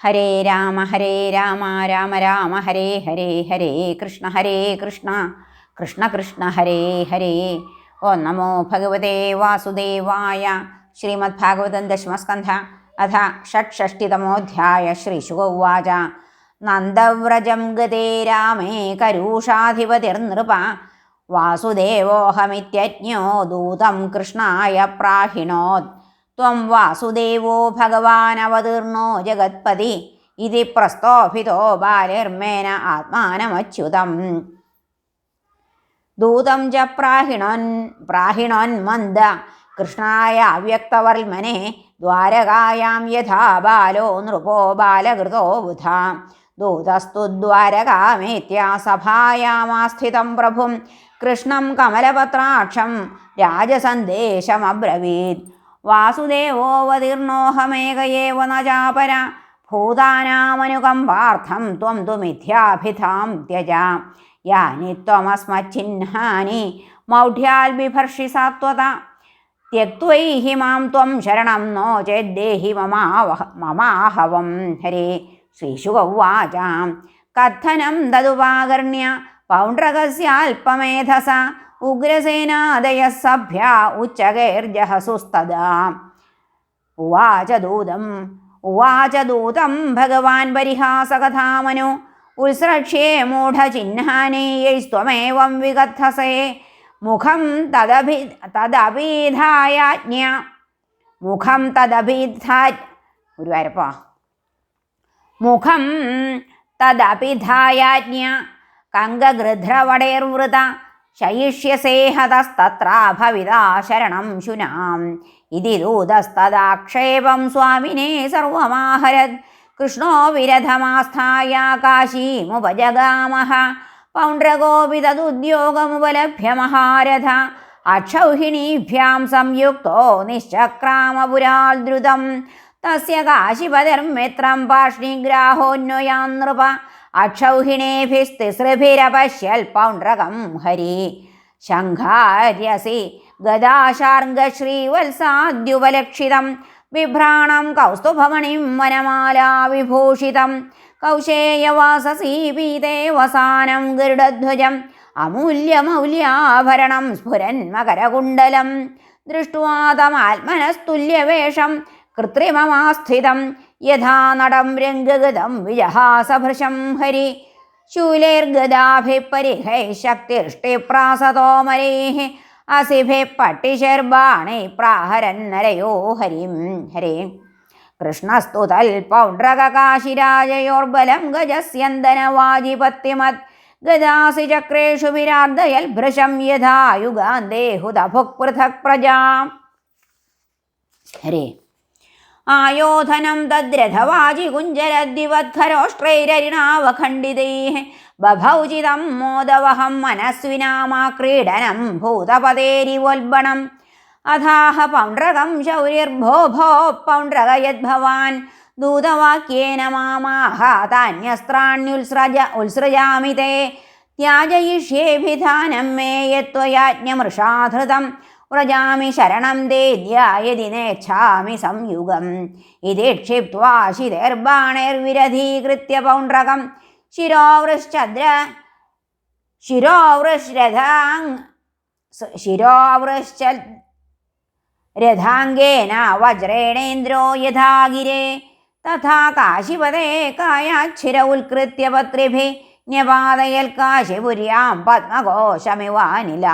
ഹരേ രാമ ഹരേ രാമ രാമ രാമ ഹരേ ഹരേ ഹരേ കൃഷ്ണ ഹരേ കൃഷ്ണ കൃഷ്ണ കൃഷ്ണ ഹരേ ഹരേ. ഓ നമോ ഭഗവതേ വാസുദേവായ ശ്രീമദ് ഭാഗവതം ദശമസ്കന്ധ അഥ ഷഡ്ഷഷ്ടിതമോധ്യായ ശ്രീശുക ഉവാച നന്ദവ്രജം ഗതേ രാമേ കരൂഷാധിപതിർനൃപ. വാസുദേവോഹമിത്യജ്ഞോ ദൂതം കൃഷ്ണായ പ്രാഹിണോത് ത്വം വാസുദേവോ ഭഗവാനവതീർണോ ജഗത്പതി? ഇതി പ്രസ്തോഭിതോ ബാലിർമേന ആത്മാനമച്യുതം. ദൂതം ച പ്രാഹിണോൻ പ്രാഹിണോന്മന്ദ കൃഷ്ണായ അവ്യക്തവർൽമനെ ദ്വാരകായാം യഥാ ബാലോ നൃപോ ബാലകൃതോ ബുധ. ദൂതസ്തു ദ്വാരകാമേത്യ സഭായാമാസ്ഥിതം പ്രഭും. കൃഷ്ണം കമലപത്രാക്ഷം രാജസന്ദേശമബ്രവീത്. വാസുദേവോവതീർണോഹമേകയേവ ന ചാപര. ഭൂതാനാമനുകമ്പാർത്ഥം ത്വം തു മിഥ്യാഭിധാം ത്യജ. യാനി ത്വമസ്മച്ചിഹ്നാനി മൗഢ്യാൽ ബിഭർഷി സാത്വത. ത്യക്വൈഹി മാം ത്വം ശരണം നോ ചേദ്ദേഹി മമാവഹ മമാഹവം ഹരേ. ശ്രീശുക ഉവാച കഥനം തതുപാകർണ്യ പൗണ്ഡ്രകസ്യാൽപമേധസ ഉഗ്രസേനാദയ സഭ്യ ഉച്ചകൈർജഹസുസ്തദാ ഉവാച ദൂതം ഉവാച ദൂതം ഭഗവാൻ പരിഹാസകഥാമനു ഉത്സ്രക്ഷ്യേ മൂഢചിഹ്നാനീയൈസ്ത്വമേവം വികഥസേ മുഖം തദഭി തദഭിധായാജ്ഞ മുഖം തദഭിധാ ഗുരുവായൂരപ്പ മുഖം തദഭിധായാജ്ഞ കങ്കഗൃധ്രവടേർവൃത ശയിഷ്യസേ ഹതസ്തത്ര ഭവിതാ ശരണം ശുനാം. ഇതി ദൂതസ്തദാക്ഷേപം സ്വാമിനെ സർവമാഹരത് കൃഷ്ണോ വിരഥമാസ്ഥായ കാശീമുപജഗാമഹ. പൗണ്ഡ്രഗോപിതദുദ്യോഗമുപലഭ്യ മഹാരഥ അക്ഷൗഹിണീഭ്യാം സംയുക്തോ നിശ്ചക്രാമപുരാൽ ദ്രുതം തസ്യ കാശിപതിർമിത്രം പാഷ്ണിഗ്രാഹോന്വയാ നൃപ അക്ഷൗഹിണേഭിസ്തിസൃഭിരപശ്യൽ പൗണ്ഡ്രകം ഹരി. ശംഖാര്യസി ഗദാശാർഗശ്രീവത്സാദ്യുപലക്ഷിതം കൗസ്തുഭമണിം വനമാലാവിഭൂഷിതം കൗശേയവാസസീ പീതേ വസാനം ഗരുഡധ്വജം അമൂല്യമൗല്യാഭരണം സ്ഫുരൻ മകരകുണ്ടലം ദൃഷ്ട്വാ തമാത്മനസ്തുല്യവേഷം കൃത്രിമമാസ്ഥിതം യഥാ നടം രംഗഗതം വിജഹാസഭൃശം ഹരി ശൂലേർഗദാഭിപരിഹൈ ശക്തിഷ്ടിപ്രാസതോമരൈः അസിഭിः പട്ടിശർബാണൈ പ്രാഹരന്നരയോ ഹരിം ഹരേ കൃഷ്ണസ്തു തൽപൗണ്ഡ്രകകാശിരാജയോർബലം ഗജസ്യന്തനവാജിപത്തിമത് ഗദാസി ചക്രേഷു വിരാർദ്ദയൽ ഭൃശം യഥാ യുഗാന്തേഹുതഭുക് പൃഥക് പ്രജാം ഹരേ ആയോധനം തദ്രഥവാജി കുഞ്ചരദ്വിവത്ഖരോഷ്ട്രൈരരിണാവഖണ്ഡിതൈः ബഭൗചിതം മോദവഹം മനസ്വിനാമാക്രീഡനം ഭൂതപതേരിവോൽബണം. അഥാഹ പൗണ്ഡ്രകം ശൗര്യർഭോ ഭോ പൗണ്ഡ്രക യദ്ഭവാൻ. ദൂതവാക്യേന മാമാഹ താന്യസ്ത്രാണ്യുത്സൃജ ഉത്സൃജാമി തേ. ത്യാജയിഷ്യേഭിധാനം മേ യത്വയാജ്ഞമൃഷാധൃതം വ്രജാമി ശരണം ദേദ്യായതി നേച്ഛാമി സംയുഗം. ഇതി ക്ഷിപ്വാ ശിരൈർബാണൈർവിരധീകൃത്യ പൗണ്ഡ്രകം ശിരോവൃശ്ചദ്ര ശിരോവൃശ്രഥാങ് ശിരോവൃശ്ച രഥാംഗേന വജ്രേണേന്ദ്രോ യഥാ ഗിരേ തഥാ കാശിപതേ കായാച്ഛിര ഉത്കൃത്യ പത്രിഭി ന്യപാതയൽ കാശിപുര്യാം പത്മകോശമിവാനില.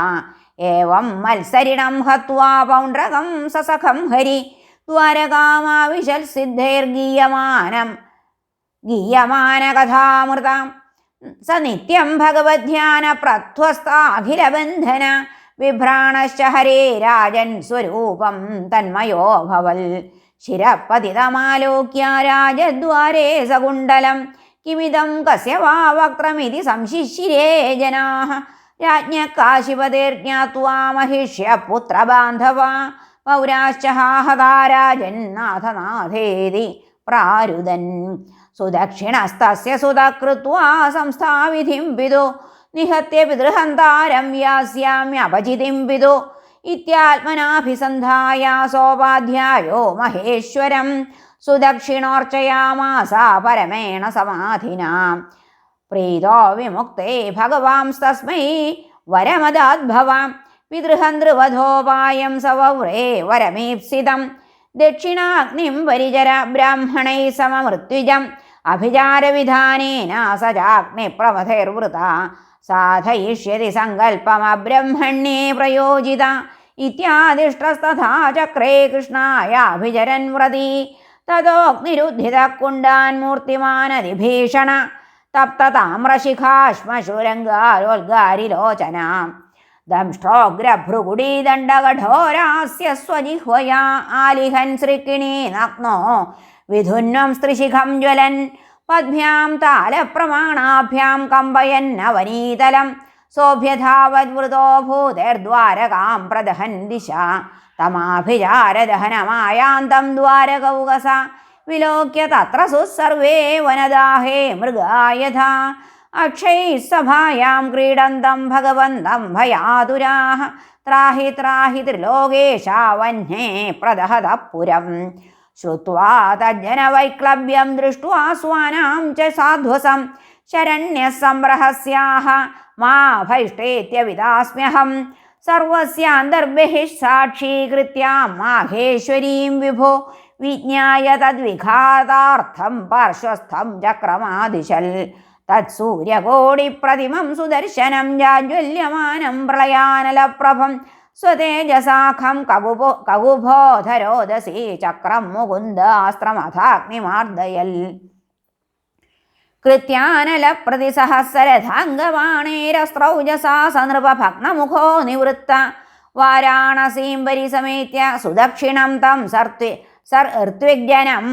ഏവം മത്സരിണം ഹത്വാ പൗണ്ഡ്രകം സസഖം ഹരി. ദ്വാരകാമാവിശൽ സിദ്ധൈർഗീയമാനം. ഗീയമാനകഥാമൃതാം. സ നിത്യം ഭഗവത്യാന പ്രധ്വസ്താഖിലബന്ധന വിഭ്രാണശ്ച ഹരേ രാജൻ സ്വരൂപം തന്മയോ ഭവൽ ശിരപതിതമാലോക്യ രാജദ്വാരേ സകുണ്ടലം കിമിതം കസ്യ വാ വക്രമിതി സംശിശിരേ ജനാः രാജ്ഞ കാശിപതിർജ്ഞാത്വാ മഹിഷ്യ പുത്രബാന്ധവ പൗരാശ്ച ഹാഹതാ രാജന്നാഥനാഥേതി പ്രാരുദൻ സുദക്ഷിണസ്തസ്യ സുതകൃത്വാ സംസ്ഥാവിധിം വിദു. നിഹത്യ പിതൃഹന്താരം യാസ്യാമ്യപചിതിം വിദു. ഇത്യാത്മനാഭിസന്ധായ സോപാധ്യായോ മഹേശ്വരം. സുദക്ഷിണോർച്ചയാമാസ പരമേണ സമാധിനാ. പ്രീതോ വിമുക്തേ ഭഗവാംസ്തസ്മൈ വരമദാദ്ഭവാം. പിതൃഹന്തൃവധോപായം സവവ്രേ വരമീപ്സിതം. ദക്ഷിണാഗ്നിം പരിചര ബ്രാഹ്മണൈ സമമൃത്യുജം. അഭിചാരവിധാനേന സജാഗ്നിപ്രമഥൈർവൃത സാധയിഷ്യതി സങ്കല്പമബ്രഹ്മണ്യേ പ്രയോജിത. ഇത്യാദിഷ്ടസ്തഥാ ചക്രേ കൃഷ്ണായാഭിചരൻ വ്രതി. തതോഗ്നിരുദ്ധിത കുണ്ടാൻ മൂർത്തിമാനതിഭീഷണ തപ്തതാമ്രശിഖാശ്മശുരംഗാരോൽഗാരിലോചന ദംഷ്ട്രോഗ്രഭ്രുകുടീദണ്ഡകഠോരാസ്യ സ്വജിഹ്വയാ ആലിഹൻ ശ്രീക്കിണീ നഗ്നോ. വിധുന്വം സ്ത്രിശിഖം ജ്വലൻ. പദ്ഭ്യാം താലപ്രമാണാഭ്യാം കമ്പയന്നവനീതലം സോഭ്യധാവദ്വൃതോ ഭൂതേർദ്വാരകാം പ്രദഹൻ ദിശ. തമാഭിചാരദഹനമായാന്തം ദ്വാരകൗകസ. विलोक्य तत्र सुसर्वे वनदाहे मृगा यथा अक्षैः सभायां क्रीडन्तं भगवन्तं भयादुराः। त्राहि त्राहि त्रिलोकेशावह्ने प्रदहदः पुरम् श्रुत्वा तज्जनवैक्लव्यं दृष्ट्वा स्वानां च साध्वसं। शरण्यः संरहस्याः मा भैष्टेत्यविदास्म्यहं सर्वस्यान्तर्भिः साक्षीकृत्यां माहेश्वरीं विभो। വിജ്ഞായ തദ്വിഘാതാർത്ഥം പാർശ്വസ്ഥം ചക്രമാദിശൽ. തത്സൂര്യകോടിപ്രതിമം സുദർശനം ജാജ്വല്യമാനം പ്രളയാനലപ്രഭം. സ്വതേജസാഖം കകുപോ കകുഭോധരോദസി ചക്രം മുകുന്ദാസ്ത്രമഥാഗ്നിമാർദ്ദയൽ കൃത്യാനലപ്രതിസഹസ്രധാംഗവാണേരസ്ത്രൗജസാ സനൃപഭഗ്നമുഖോ നിവൃത്ത. വാരാണസീം പരിസമേത്യ സുദക്ഷിണം തം സർത്തി സർ ഋത്വിഗ്ജനം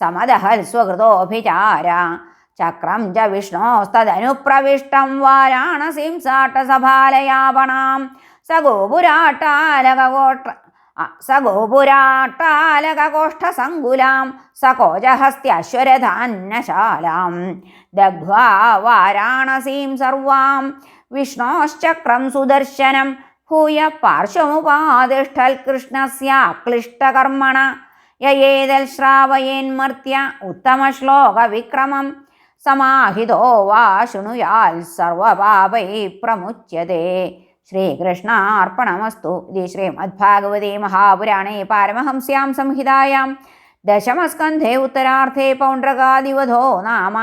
സമദഹൽ സ്വകൃതോഭിചാര. ചക്രം ച വിഷ്ണോസ്തദനുപ്രവിഷ്ടം വാരാണസിം സാട്ടസഭാലയാപണാം സഗോപുരാട്ടാലകോട്ട സഗോപുരാട്ടാലകോഷ്ഠസങ്കുലാം സകോജഹസ്ത്യശ്വരധാന്നശാലാം ദഗ്ധ്വാ വാരാണസീം സർവാം. വിഷ്ണോശ്ചക്രം സുദർശനം ഭൂയ പാർശ്വമുപാതിഷ്ഠൽ കൃഷ്ണസ്യാക്ലിഷ്ടകർമ്മണ യയേതൽ ശ്രാവയേന്മർത്യ ഉത്തമശ്ലോകവിക്രമം സമാഹിതോ വാ ശൃണുയാൽ സർവപാപൈ പ്രമുച്യതേ. ശ്രീകൃഷ്ണാർപ്പണമസ്തു. ഇതി ശ്രീമദ്ഭാഗവതേ മഹാപുരാണേ പാരമഹംസ്യാം സംഹിതായാം. ദശമസ്കന്ധേ ഉത്തരാർത്ഥേ പൗണ്ഡ്രകാദിവധോ നാമ.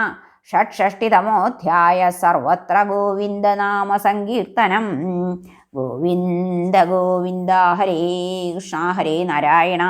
സർവത്ര ഗോവിന്ദനാമ സങ്കീർത്തനം. ഗോവിന്ദ ഗോവിന്ദ ഹരേ കൃഷ്ണ ഹരേ നാരായണ.